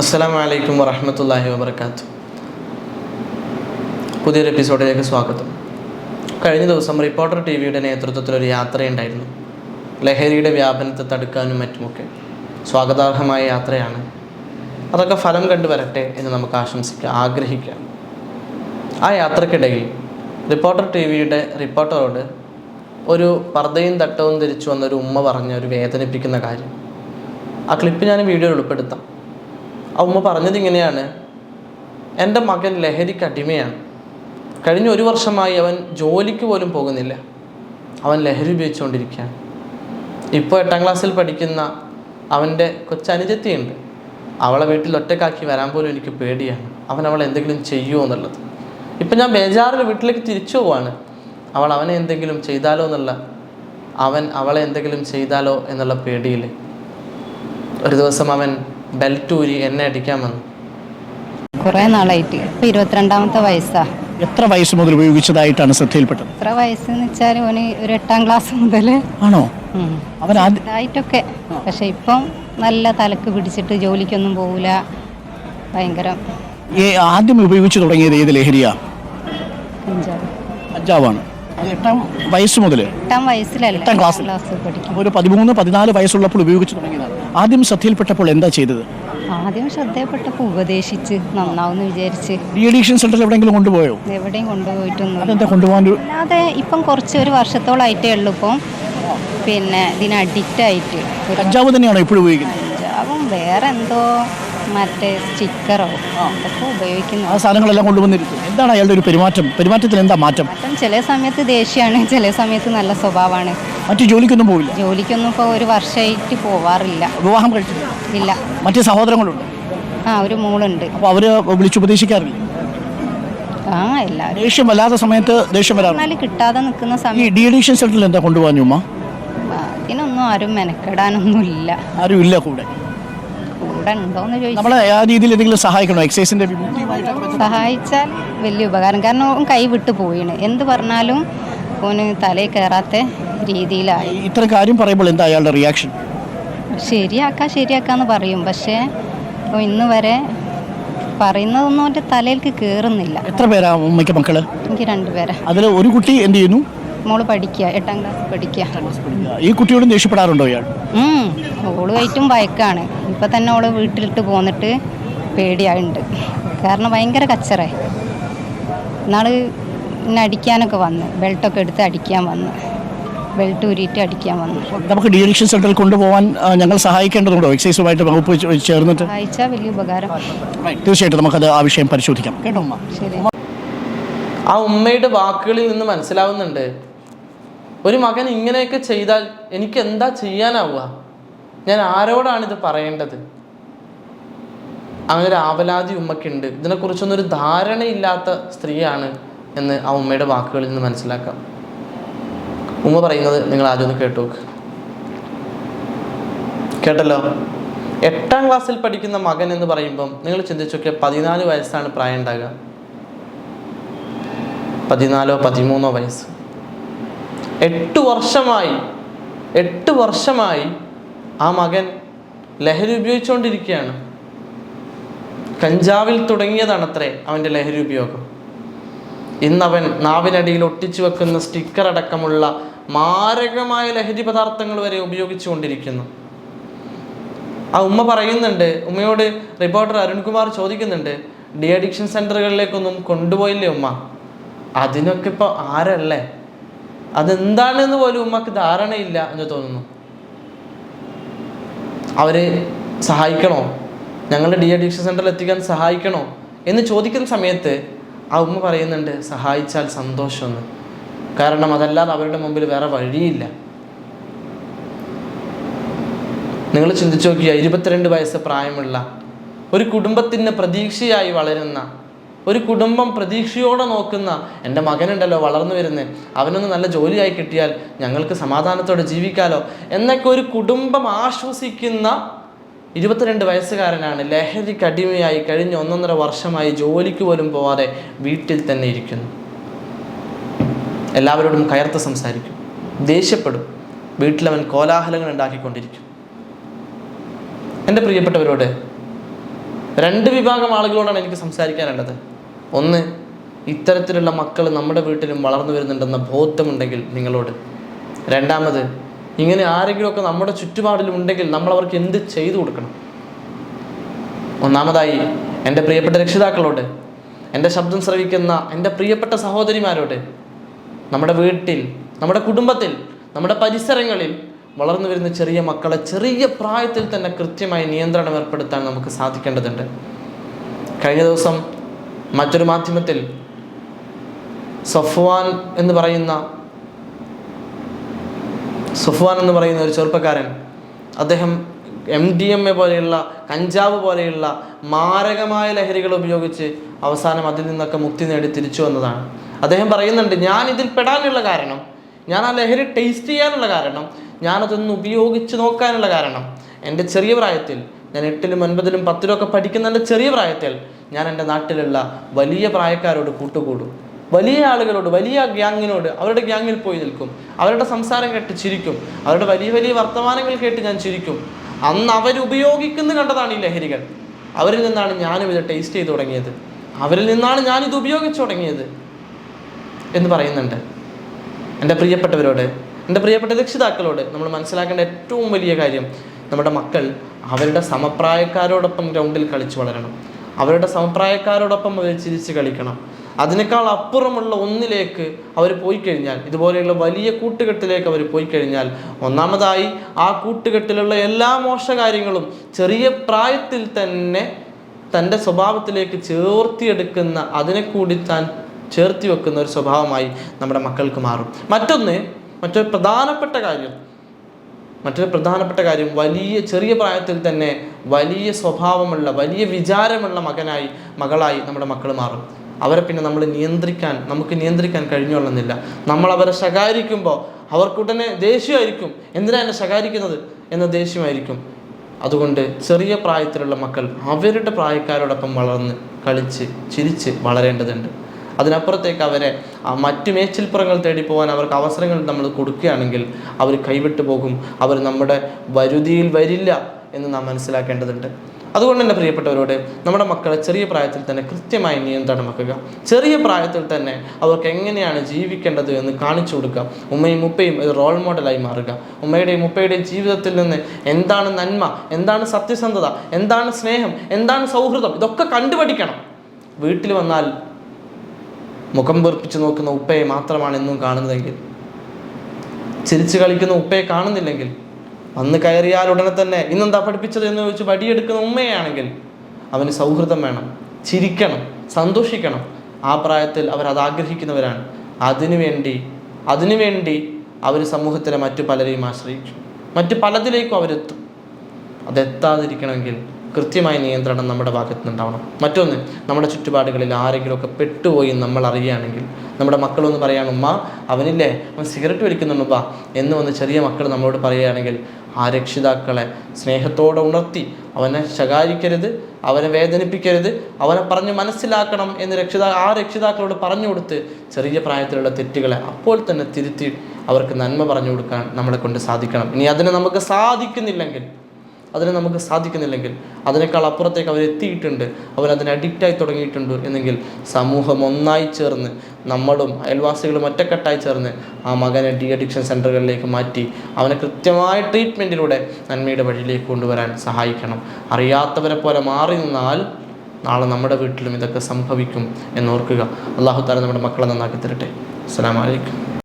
അസ്സലാമു വലൈക്കും വറഹമത്തല്ലാഹി വാബർക്കാത്തു പുതിയൊരു എപ്പിസോഡിലേക്ക് സ്വാഗതം. കഴിഞ്ഞ ദിവസം റിപ്പോർട്ടർ ടി വിയുടെ നേതൃത്വത്തിൽ ഒരു യാത്രയുണ്ടായിരുന്നു. ലഹരിയുടെ വ്യാപനത്തെ തടുക്കാനും മറ്റുമൊക്കെ. സ്വാഗതാർഹമായ യാത്രയാണ്. അതൊക്കെ ഫലം കണ്ടു വരട്ടെ എന്ന് നമുക്ക് ആശംസിക്കാം ആഗ്രഹിക്കാം. ആ യാത്രക്കിടയിൽ റിപ്പോർട്ടർ ടി വിയുടെ റിപ്പോർട്ടറോട് ഒരു പർദ്ദയും തട്ടവും ധരിച്ചു വന്നൊരു ഉമ്മ പറഞ്ഞ ഒരു വേദനിപ്പിക്കുന്ന കാര്യം. ആ ക്ലിപ്പ് ഞാൻ വീഡിയോയിൽ ഉൾപ്പെടുത്താം. ആ ഉമ്മ പറഞ്ഞത് ഇങ്ങനെയാണ്. എന്റെ മകൻ ലഹരിക്ക് അടിമയാണ് കഴിഞ്ഞ ഒരു വർഷമായി അവൻ ജോലിക്ക് പോലും പോകുന്നില്ല. അവൻ ലഹരി ഉപയോഗിച്ചുകൊണ്ടിരിക്കുകയാണ്. ഇപ്പോൾ എട്ടാം ക്ലാസ്സിൽ പഠിക്കുന്ന അവന്റെ കൊച്ചനുജത്തിയുണ്ട്. അവളെ വീട്ടിൽ ഒറ്റക്കാക്കി വരാൻ പോലും എനിക്ക് പേടിയാണ്. അവൻ അവളെ എന്തെങ്കിലും ചെയ്യുമോ എന്നുള്ളത്. ഇപ്പം ഞാൻ ബേജാറിൽ വീട്ടിലേക്ക് തിരിച്ചു പോവാണ്. അവൾ അവനെ എന്തെങ്കിലും ചെയ്താലോ എന്നുള്ള അവൻ അവളെ എന്തെങ്കിലും ചെയ്താലോ എന്നുള്ള പേടിയിൽ ഒരു ദിവസം അവൻ ബെൽറ്റ് ഊരി എന്നെ അടിക്കാൻ വന്നു. കുറേ നാളായിട്ട്. ഇപ്പം ഇരുപത്തിരണ്ടാമത്തെ വയസ്സാ. എത്ര വയസ്സ് മുതൽ ഉപയോഗിച്ചതായിട്ടാണ് ശ്രദ്ധയിൽപ്പെട്ടത്? എത്ര വയസ്സെന്ന് വെച്ചാൽ ഓന് ഒരു എട്ടാം ക്ലാസ് മുതൽ ആണോ? അവൻ ആദ്യ ഇതായിട്ടൊക്കെ. പക്ഷെ ഇപ്പം നല്ല തലക്ക് പിടിച്ചിട്ട് ജോലിക്കൊന്നും പോവില്ല ഭയങ്കര ഈ ആദ്യം ഉപയോഗിച്ചു തുടങ്ങിയത് ഏത് ലഹരിയാ? കഞ്ചാവ്. കഞ്ചാവാണ്. എട്ടാം വയസ്സ് മുതൽ എട്ടാം വയസ്സിലല്ല? എട്ടാം. ക്ലാസ് പഠിക്കും. ഒരു പതിമൂന്ന് പതിനാല് വയസ്സുള്ളപ്പോൾ ഉപയോഗിച്ചു തുടങ്ങിയതാണ്. ആദ്യം ശ്രദ്ധയിൽപ്പെട്ടപ്പോൾ എന്താ ചെയ്തത്? ആദ്യം ശ്രദ്ധയിൽപ്പെട്ടപ്പോൾ ഉപദേശിച്ച് നന്നാവുമെന്ന് വിചാരിച്ച് ഡി അഡീഷൻ സെന്ററിൽ എവിടെയെങ്കിലും കൊണ്ടുപോയോ? എവിടെയും കൊണ്ടുപോയിട്ടൊന്നും അതെന്താ കൊണ്ടുപോകാൻ അല്ലാതെ ഇപ്പം കുറച്ച് ഒരു വർഷത്തോളായിട്ടേ ഉള്ളൂ ഇപ്പം. പിന്നെ ഇതിന് അഡിക്റ്റ് ആയിട്ട്. കഞ്ചാവ് തന്നെയാണോ ഇപ്പോഴും ഉപയോഗിക്കുന്നത്? കഞ്ചാവും വേറെ എന്തോ മറ്റേ സ്റ്റിക്കറോ അതൊക്കെ ഉപയോഗിക്കുന്നു. ആ സാധനങ്ങളെല്ലാം കൊണ്ടുവന്നിരിക്കും എന്താണ് അയാളുടെ ഒരു പെരുമാറ്റം? പെരുമാറ്റത്തിൽ എന്താ മാറ്റം? ചില സമയത്ത് ദേഷ്യമാണ് ചില സമയത്ത് നല്ല സ്വഭാവമാണ്. മറ്റു ജോലിക്കൊന്നും പോവില്ല? ജോലിക്കൊന്നും ഇപ്പോൾ ഒരു വർഷമായിട്ട് പോവാറില്ല. വിവാഹം കഴിച്ചില്ല ഇല്ല. മറ്റു സഹോദരങ്ങളുണ്ട്? ആ ഒരു മോളുണ്ട്. അപ്പോൾ അവർ വിളിച്ചുപദേശിക്കാറില്ല ആ എല്ലാവരും ദേഷ്യം വല്ലാത്ത സമയത്ത് ദേഷ്യം വരാറുണ്ട്? കിട്ടാതെ നിൽക്കുന്ന ഈ സമയം ഡി അഡീഷൻ സെന്ററിൽ എന്താ കൊണ്ടുപോകാൻ ഉമ്മ? അതിനൊന്നും ആരും മെനക്കെടാനൊന്നുമില്ല. ആരും ഇല്ല കൂടെ. ഉണ്ടോയെന്ന് ചോദിച്ചാൽ നമ്മളെ ആ രീതിയിൽ എന്തെങ്കിലും സഹായിക്കണോ? എക്സൈസിന്റെ സഹായിച്ചാൽ വലിയ ഉപകാരം. കാരണം ഓൻ കൈ വിട്ടു പോയിണ് എന്ത് പറഞ്ഞാലും ഓന് തലയിൽ കയറാത്ത രീതിയിലായി. ഇത്ര കാര്യം പറയുമ്പോൾ എന്താ അയാളുടെ റിയാക്ഷൻ ശരിയാക്കാം ശരിയാക്കാന്ന് പറയും. പക്ഷേ ഓ ഇന്ന് വരെ പറയുന്നതൊന്നും തലയിലേക്ക് കേറുന്നില്ല. എത്ര പേരാ ഉമ്മയ്ക്ക് മക്കൾ? എനിക്ക് രണ്ടുപേരെ അതിൽ ഒരു കുട്ടി എന്ത് ചെയ്യുന്നു? മോൾ പഠിക്കുക എട്ടാം ക്ലാസ് പഠിക്കുക ഈ കുട്ടിയോട് ദേഷ്യപ്പെടാറുണ്ടോ ഇയാൾ? ഓൾ ഓളുമായിട്ടും ഭയക്കാണ് ഇപ്പം തന്നെ ഓൾ വീട്ടിലിട്ട് പോന്നിട്ട് പേടിയായിട്ടുണ്ട് കാരണം ഭയങ്കര കച്ചറേ. എന്നാൾ പിന്നെ അടിക്കാനൊക്കെ വന്ന്. ബെൽട്ടൊക്കെ എടുത്ത് അടിക്കാൻ വന്ന്. ബെൽറ്റ് ഊരിയിട്ട് അടിക്കാൻ വന്നു. നമുക്ക് ഡി അഡിക്ഷൻ സെന്ററിൽ കൊണ്ടുപോകാൻ ഞങ്ങൾ സഹായിക്കേണ്ടതുണ്ടോ? എക്സൈസുമായിട്ട് വകുപ്പ് ചേർന്നിട്ട്? സഹായിച്ചാൽ വലിയ ഉപകാരം. തീർച്ചയായിട്ടും നമുക്കത് ആ വിഷയം പരിശോധിക്കാം. കേട്ടോ ശരി. ആ ഉമ്മയുടെ വാക്കുകളിൽ നിന്ന് മനസ്സിലാവുന്നുണ്ട്. ഒരു മകൻ ഇങ്ങനെയൊക്കെ ചെയ്താൽ എനിക്ക് എന്താ ചെയ്യാനാവുക? ഞാൻ ആരോടാണ് ഇത് പറയേണ്ടത്? അങ്ങനെ ഒരു ആവലാതി ഉമ്മക്കുണ്ട്. ഇതിനെക്കുറിച്ചൊന്നും ഒരു ധാരണയില്ലാത്ത സ്ത്രീയാണ് എന്ന് ആ ഉമ്മയുടെ വാക്കുകളിൽ നിന്ന് മനസ്സിലാക്കാം. ഉമ്മ പറയുന്നത് നിങ്ങൾ ആദ്യം ഒന്ന് കേട്ടു കേട്ടല്ലോ? എട്ടാം ക്ലാസ്സിൽ പഠിക്കുന്ന മകൻ എന്ന് പറയുമ്പം നിങ്ങൾ ചിന്തിച്ചൊക്കെ പതിനാല് വയസ്സാണ് പ്രായം ഉണ്ടാകുക പതിനാലോ പതിമൂന്നോ വയസ്സ്. എട്ട് വർഷമായി എട്ട് വർഷമായി ആ മകൻ ലഹരി ഉപയോഗിച്ചുകൊണ്ടിരിക്കുകയാണ്. കഞ്ചാവിൽ തുടങ്ങിയതാണ് അത്രേ അവന്റെ ലഹരി ഉപയോഗം. ഇന്നവൻ നാവിനടിയിൽ ഒട്ടിച്ചു വെക്കുന്ന സ്റ്റിക്കർ അടക്കമുള്ള മാരകമായ ലഹരി പദാർത്ഥങ്ങൾ വരെ ഉപയോഗിച്ചുകൊണ്ടിരിക്കുന്നു. ആ ഉമ്മ പറയുന്നുണ്ട് ഉമ്മയോട് റിപ്പോർട്ടർ അരുൺകുമാർ ചോദിക്കുന്നുണ്ട് ഡി അഡിക്ഷൻ സെന്ററുകളിലേക്കൊന്നും കൊണ്ടുപോയില്ലേ ഉമ്മ? അതിനൊക്കെ ഇപ്പോൾ ആരല്ലേ? അതെന്താണെന്ന് പോലും ഉമ്മക്ക് ധാരണയില്ല എന്ന് തോന്നുന്നു. അവരെ സഹായിക്കണോ? ഞങ്ങളുടെ ഡി അഡിക്ഷൻ സെന്ററിൽ എത്തിക്കാൻ സഹായിക്കണോ? എന്ന് ചോദിക്കുന്ന സമയത്ത് ആ ഉമ്മ പറയുന്നുണ്ട് സഹായിച്ചാൽ സന്തോഷമെന്ന്. കാരണം അതല്ലാതെ അവരുടെ മുമ്പിൽ വേറെ വഴിയില്ല. നിങ്ങൾ ചിന്തിച്ചു നോക്കിയാൽ ഇരുപത്തിരണ്ട് വയസ്സ് പ്രായമുള്ള ഒരു കുടുംബത്തിന് പ്രതീക്ഷയായി വളരുന്ന ഒരു കുടുംബം പ്രതീക്ഷയോടെ നോക്കുന്ന എന്റെ മകനുണ്ടല്ലോ വളർന്നു വരുന്നത് അവനൊന്ന് നല്ല ജോലിയായി കിട്ടിയാൽ ഞങ്ങൾക്ക് സമാധാനത്തോടെ ജീവിക്കാലോ. എന്നൊക്കെ ഒരു കുടുംബം ആശ്വസിക്കുന്ന ഇരുപത്തിരണ്ട് വയസ്സുകാരനാണ് ലഹരിക്ക് അടിമയായി കഴിഞ്ഞ ഒന്നൊന്നര വർഷമായി ജോലിക്ക് പോലും പോവാതെ വീട്ടിൽ തന്നെ ഇരിക്കുന്നു. എല്ലാവരോടും കയർത്ത് സംസാരിക്കും. ദേഷ്യപ്പെടും. വീട്ടിലവൻ കോലാഹലങ്ങൾ ഉണ്ടാക്കിക്കൊണ്ടിരിക്കും. എന്റെ പ്രിയപ്പെട്ടവരോട് രണ്ട് വിഭാഗം ആളുകളോടാണ് എനിക്ക് സംസാരിക്കാനുള്ളത്. ഒന്ന് ഇത്തരത്തിലുള്ള മക്കൾ നമ്മുടെ വീട്ടിലും വളർന്നു വരുന്നുണ്ടെന്ന ബോധമുണ്ടെങ്കിൽ നിങ്ങളോട്. രണ്ടാമത് ഇങ്ങനെ ആരെങ്കിലുമൊക്കെ നമ്മുടെ ചുറ്റുപാടിലും ഉണ്ടെങ്കിൽ നമ്മൾ അവർക്ക് എന്ത് ചെയ്തു കൊടുക്കണം? ഒന്നാമതായി എന്റെ പ്രിയപ്പെട്ട രക്ഷിതാക്കളോട് എന്റെ ശബ്ദം ശ്രവിക്കുന്ന എന്റെ പ്രിയപ്പെട്ട സഹോദരിമാരോട് നമ്മുടെ വീട്ടിൽ നമ്മുടെ കുടുംബത്തിൽ നമ്മുടെ പരിസരങ്ങളിൽ വളർന്നു വരുന്ന ചെറിയ മക്കളെ ചെറിയ പ്രായത്തിൽ തന്നെ കൃത്യമായി നിയന്ത്രണം ഏർപ്പെടുത്താൻ നമുക്ക് സാധിക്കേണ്ടതുണ്ട്. കഴിഞ്ഞ ദിവസം മറ്റൊരു മാധ്യമത്തിൽ സഫ്വാൻ എന്ന് പറയുന്ന സുഫ്വാൻ എന്ന് പറയുന്ന ഒരു ചെറുപ്പക്കാരൻ അദ്ദേഹം എം ഡി എം എ പോലെയുള്ള കഞ്ചാവ് പോലെയുള്ള മാരകമായ ലഹരികൾ ഉപയോഗിച്ച് അവസാനം അതിൽ നിന്നൊക്കെ മുക്തി നേടി തിരിച്ചു വന്നതാണ്. അദ്ദേഹം പറയുന്നുണ്ട് ഞാൻ ഇതിൽ പെടാനുള്ള കാരണം ഞാൻ ആ ലഹരി ടേസ്റ്റ് ചെയ്യാനുള്ള കാരണം ഞാനതൊന്ന് ഉപയോഗിച്ച് നോക്കാനുള്ള കാരണം എന്റെ ചെറിയ പ്രായത്തിൽ ഞാൻ എട്ടിലും ഒൻപതിലും പത്തിലും ഒക്കെ പഠിക്കുന്ന എന്റെ ചെറിയ പ്രായത്തിൽ. ഞാൻ എന്റെ നാട്ടിലുള്ള വലിയ പ്രായക്കാരോട് കൂട്ടുകൂടും. വലിയ ആളുകളോട് വലിയ ഗ്യാങ്ങിനോട് അവരുടെ ഗ്യാങ്ങിൽ പോയി നിൽക്കും. അവരുടെ സംസാരം കേട്ട് ചിരിക്കും. അവരുടെ വലിയ വലിയ വർത്തമാനങ്ങൾ കേട്ട് ഞാൻ ചിരിക്കും. അന്ന് അവരുപയോഗിക്കുന്ന കണ്ടതാണ് ഈ ലഹരികൾ. അവരിൽ നിന്നാണ് ഞാനും ഇത് ടേസ്റ്റ് ചെയ്ത് തുടങ്ങിയത്. അവരിൽ നിന്നാണ് ഞാനിത് ഉപയോഗിച്ചു തുടങ്ങിയത് എന്ന് പറയുന്നുണ്ട്. എന്റെ പ്രിയപ്പെട്ടവരോട് എന്റെ പ്രിയപ്പെട്ട രക്ഷിതാക്കളോട് നമ്മൾ മനസ്സിലാക്കേണ്ട ഏറ്റവും വലിയ കാര്യം നമ്മുടെ മക്കൾ അവരുടെ സമപ്രായക്കാരോടൊപ്പം ഗ്രൗണ്ടിൽ കളിച്ചു വളരണം. അവരുടെ സമപ്രായക്കാരോടൊപ്പം അവർ ചിരിച്ച് കളിക്കണം. അതിനേക്കാൾ അപ്പുറമുള്ള ഒന്നിലേക്ക് അവർ പോയി കഴിഞ്ഞാൽ ഇതുപോലെയുള്ള വലിയ കൂട്ടുകെട്ടിലേക്ക് അവർ പോയി കഴിഞ്ഞാൽ ഒന്നാമതായി ആ കൂട്ടുകെട്ടിലുള്ള എല്ലാ മോശകാര്യങ്ങളും ചെറിയ പ്രായത്തിൽ തന്നെ തന്റെ സ്വഭാവത്തിലേക്ക് ചേർത്തിയെടുക്കുന്ന അതിനെ കൂടി താൻ ചേർത്തി വെക്കുന്ന ഒരു സ്വഭാവമായി നമ്മുടെ മക്കൾക്ക് മാറും. മറ്റൊന്ന് മറ്റൊരു പ്രധാനപ്പെട്ട കാര്യം മറ്റൊരു പ്രധാനപ്പെട്ട കാര്യം വലിയ ചെറിയ പ്രായത്തിൽ തന്നെ വലിയ സ്വഭാവമുള്ള വലിയ വിചാരമുള്ള മകനായി മകളായി നമ്മുടെ മക്കൾ മാറും. അവരെ പിന്നെ നമ്മൾ നിയന്ത്രിക്കാൻ നമുക്ക് നിയന്ത്രിക്കാൻ കഴിഞ്ഞുകൊള്ളുന്നില്ല. നമ്മൾ അവരെ ശകാരിക്കുമ്പോൾ അവർക്കുടനെ ദേഷ്യമായിരിക്കും. എന്തിനാ എന്നെ ശകാരിക്കുന്നത്? എന്ന ദേഷ്യമായിരിക്കും. അതുകൊണ്ട് ചെറിയ പ്രായത്തിലുള്ള മക്കൾ അവരുടെ പ്രായക്കാരോടൊപ്പം വളർന്ന് കളിച്ച് ചിരിച്ച് വളരേണ്ടതുണ്ട്. അതിനപ്പുറത്തേക്ക് അവരെ മറ്റു മേച്ചിൽപ്പുറങ്ങൾ തേടി പോകാൻ അവർക്ക് അവസരങ്ങൾ നമ്മൾ കൊടുക്കുകയാണെങ്കിൽ അവർ കൈവിട്ടു പോകും. അവർ നമ്മുടെ വരുതിയിൽ വരില്ല എന്ന് നാം മനസ്സിലാക്കേണ്ടതുണ്ട്. അതുകൊണ്ട് തന്നെ പ്രിയപ്പെട്ടവരോട് നമ്മുടെ മക്കളെ ചെറിയ പ്രായത്തിൽ തന്നെ കൃത്യമായി നിയന്ത്രണം വെക്കുക. ചെറിയ പ്രായത്തിൽ തന്നെ അവർക്ക് എങ്ങനെയാണ് ജീവിക്കേണ്ടത് എന്ന് കാണിച്ചു കൊടുക്കുക. ഉമ്മയും ഉപ്പയും ഒരു റോൾ മോഡലായി മാറുക. ഉമ്മയുടെയും ഉപ്പയുടെയും ജീവിതത്തിൽ നിന്ന് എന്താണ് നന്മ എന്താണ് സത്യസന്ധത എന്താണ് സ്നേഹം എന്താണ് സൗഹൃദം ഇതൊക്കെ കണ്ടുപഠിക്കണം. വീട്ടിൽ വന്നാൽ മുഖം വീർപ്പിച്ച് നോക്കുന്ന ഉപ്പയെ മാത്രമാണ് എന്നും കാണുന്നതെങ്കിൽ ചിരിച്ചു കളിക്കുന്ന ഉപ്പയെ കാണുന്നില്ലെങ്കിൽ അന്ന് കയറിയാൽ ഉടനെ തന്നെ ഇന്നെന്താ പഠിപ്പിച്ചത് എന്ന് ചോദിച്ച് വടിയെടുക്കുന്ന ഉമ്മയാണെങ്കിൽ അവന് സൗഹൃദം വേണം ചിരിക്കണം സന്തോഷിക്കണം. ആ പ്രായത്തിൽ അവരത് ആഗ്രഹിക്കുന്നവരാണ്. അതിനുവേണ്ടി അതിനുവേണ്ടി അവർ സമൂഹത്തിലെ മറ്റു പലരെയും ആശ്രയിച്ചു. മറ്റു പലതിലേക്കും അവരെത്തും. അതെത്താതിരിക്കണമെങ്കിൽ കൃത്യമായ നിയന്ത്രണം നമ്മുടെ ഭാഗത്തു നിന്നുണ്ടാവണം മറ്റൊന്ന് നമ്മുടെ ചുറ്റുപാടുകളിൽ ആരെങ്കിലുമൊക്കെ പെട്ടുപോയി നമ്മൾ അറിയുകയാണെങ്കിൽ നമ്മുടെ മക്കളൊന്ന് പറയാണ് ഉമ്മ അവനില്ലേ? അവൻ സിഗരറ്റ് വലിക്കുന്നുണ്ടുപ്പാ എന്ന് വന്ന് ചെറിയ മക്കൾ നമ്മളോട് പറയുകയാണെങ്കിൽ ആ രക്ഷിതാക്കളെ സ്നേഹത്തോടെ ഉണർത്തി അവനെ ശകാരിക്കരുത് അവനെ വേദനിപ്പിക്കരുത് അവനെ പറഞ്ഞ് മനസ്സിലാക്കണം എന്ന് രക്ഷിതാ ആ രക്ഷിതാക്കളോട് പറഞ്ഞു കൊടുത്ത് ചെറിയ പ്രായത്തിലുള്ള തെറ്റുകളെ അപ്പോൾ തന്നെ തിരുത്തി അവർക്ക് നന്മ പറഞ്ഞു കൊടുക്കാൻ നമ്മളെ കൊണ്ട് സാധിക്കണം. ഇനി അതിന് നമുക്ക് സാധിക്കുന്നില്ലെങ്കിൽ അതിന് നമുക്ക് സാധിക്കുന്നില്ലെങ്കിൽ അതിനേക്കാൾ അപ്പുറത്തേക്ക് അവർ എത്തിയിട്ടുണ്ട് അവരതിന് അഡിക്റ്റായി തുടങ്ങിയിട്ടുണ്ട് എന്നെങ്കിൽ സമൂഹം ഒന്നായി ചേർന്ന് നമ്മളും അയൽവാസികളും ഒറ്റക്കെട്ടായി ചേർന്ന് ആ മകനെ ഡി അഡിക്ഷൻ സെന്ററുകളിലേക്ക് മാറ്റി അവനെ കൃത്യമായ ട്രീറ്റ്മെന്റിലൂടെ നന്മയുടെ വഴിയിലേക്ക് കൊണ്ടുവരാൻ സഹായിക്കണം. അറിയാത്തവരെ പോലെ മാറി നിന്നാൽ നാളെ നമ്മുടെ വീട്ടിലും ഇതൊക്കെ സംഭവിക്കും എന്നോർക്കുക അള്ളാഹു താല നമ്മുടെ മക്കളെ നന്നാക്കി തരട്ടെ. അസ്സാം അലൈക്കും.